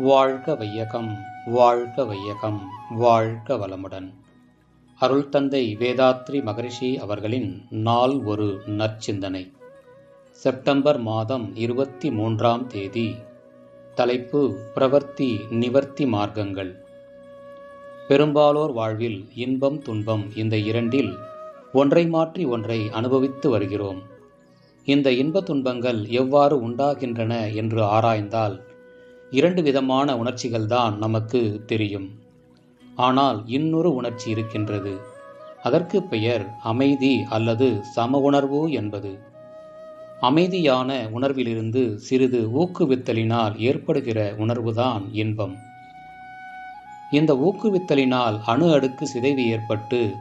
வாழ்க வையகம் வாழ்க வையகம் வாழ்க வளமுடன். அருள் தந்தை வேதாத்ரி மகரிஷி அவர்களின் நாள் ஒரு நற்சிந்தனை. செப்டம்பர் மாதம் இருபத்தி மூன்றாம் தேதி. தலைப்பு பிரவர்த்தி நிவர்த்தி மார்க்கங்கள். பெரும்பாலோர் வாழ்வில் இன்பம் துன்பம் இந்த இரண்டில் ஒன்றை மாற்றி ஒன்றை அனுபவித்து வருகிறோம். இந்த இன்ப துன்பங்கள் எவ்வாறு உண்டாகின்றன என்று ஆராய்ந்தால் இரண்டு விதமான உணர்ச்சிகள் தான் நமக்கு தெரியும். ஆனால் இன்னொரு உணர்ச்சி இருக்கின்றது. அதற்கு பெயர் அமைதி அல்லது சம உணர்வு என்பது. அமைதியான உணர்விலிருந்து சிறிது ஊக்குவித்தலினால் ஏற்படுகிற உணர்வுதான் இன்பம். இந்த ஊக்குவித்தலினால் அணு அடுக்கு சிதைவு ஏற்பட்டு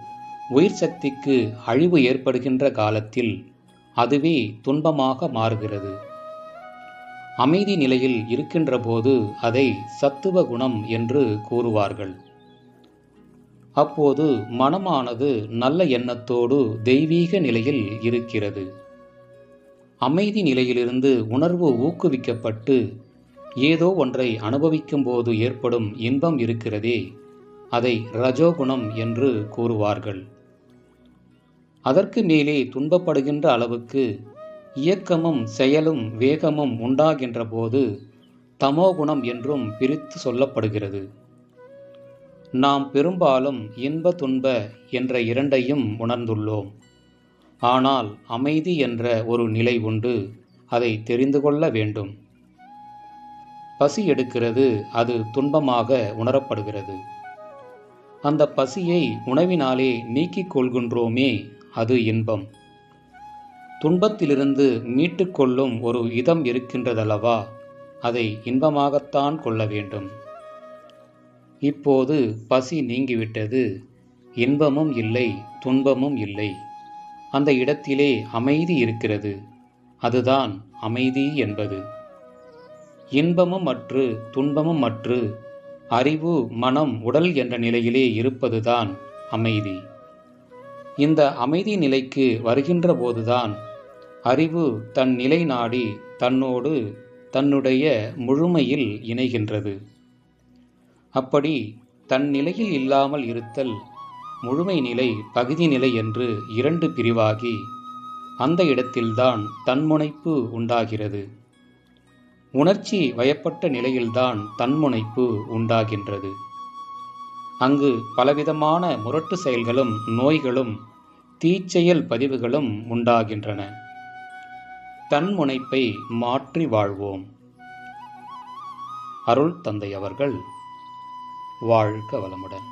உயிர் சக்திக்கு அழிவு ஏற்படுகின்ற காலத்தில் அதுவே துன்பமாக மாறுகிறது. அமைதி நிலையில் இருக்கின்ற போது அதை சத்துவ குணம் என்று கூறுவார்கள். அப்போது மனமானது நல்ல எண்ணத்தோடு தெய்வீக நிலையில் இருக்கிறது. அமைதி நிலையிலிருந்து உணர்வு ஊக்குவிக்கப்பட்டு ஏதோ ஒன்றை அனுபவிக்கும் போது ஏற்படும் இன்பம் இருக்கிறதே அதை ரஜோகுணம் என்று கூறுவார்கள். அதற்கு மேலே துன்பப்படுகின்ற அளவுக்கு இயக்கமும் செயலும் வேகமும் உண்டாகின்ற போது தமோகுணம் என்றும் பிரித்து சொல்லப்படுகிறது. நாம் பெரும்பாலும் இன்ப துன்ப என்ற இரண்டையும் உணர்ந்துள்ளோம். ஆனால் அமைதி என்ற ஒரு நிலை உண்டு அதை தெரிந்து கொள்ள வேண்டும். பசி எடுக்கிறது அது துன்பமாக உணரப்படுகிறது. அந்த பசியை உணவினாலே நீக்கிக் கொள்கின்றோமே அது இன்பம். துன்பத்திலிருந்து மீட்டுக்கொள்ளும் ஒரு இதம் இருக்கின்றதல்லவா? அதை இன்பமாகத்தான் கொள்ள வேண்டும். இப்போது பசி நீங்கிவிட்டது. இன்பமும் இல்லை துன்பமும் இல்லை. அந்த இடத்திலே அமைதி இருக்கிறது. அதுதான் அமைதி என்பது. இன்பமும் அற்று துன்பமும் அற்று அறிவு மனம் உடல் என்ற நிலையிலே இருப்பதுதான் அமைதி. இந்த அமைதி நிலைக்கு வருகின்ற போதுதான் அறிவு தன் நிலை நாடி தன்னோடு தன்னுடைய முழுமையில் இணைகின்றது. அப்படி தன் நிலையில் இல்லாமல் இருத்தல் முழுமை நிலை பகுதி நிலை என்று இரண்டு பிரிவாகி அந்த இடத்தில்தான் தன்முனைப்பு உண்டாகிறது. உணர்ச்சி வயப்பட்ட நிலையில்தான் தன்முனைப்பு உண்டாகின்றது. அங்கு பலவிதமான முரட்டு செயல்களும் நோய்களும் தீச்செயல் பதிவுகளும் உண்டாகின்றன. தன்முனைப்பை மாற்றி வாழ்வோம். அருள் தந்தை அவர்கள் வாழ்க வளமுடன்.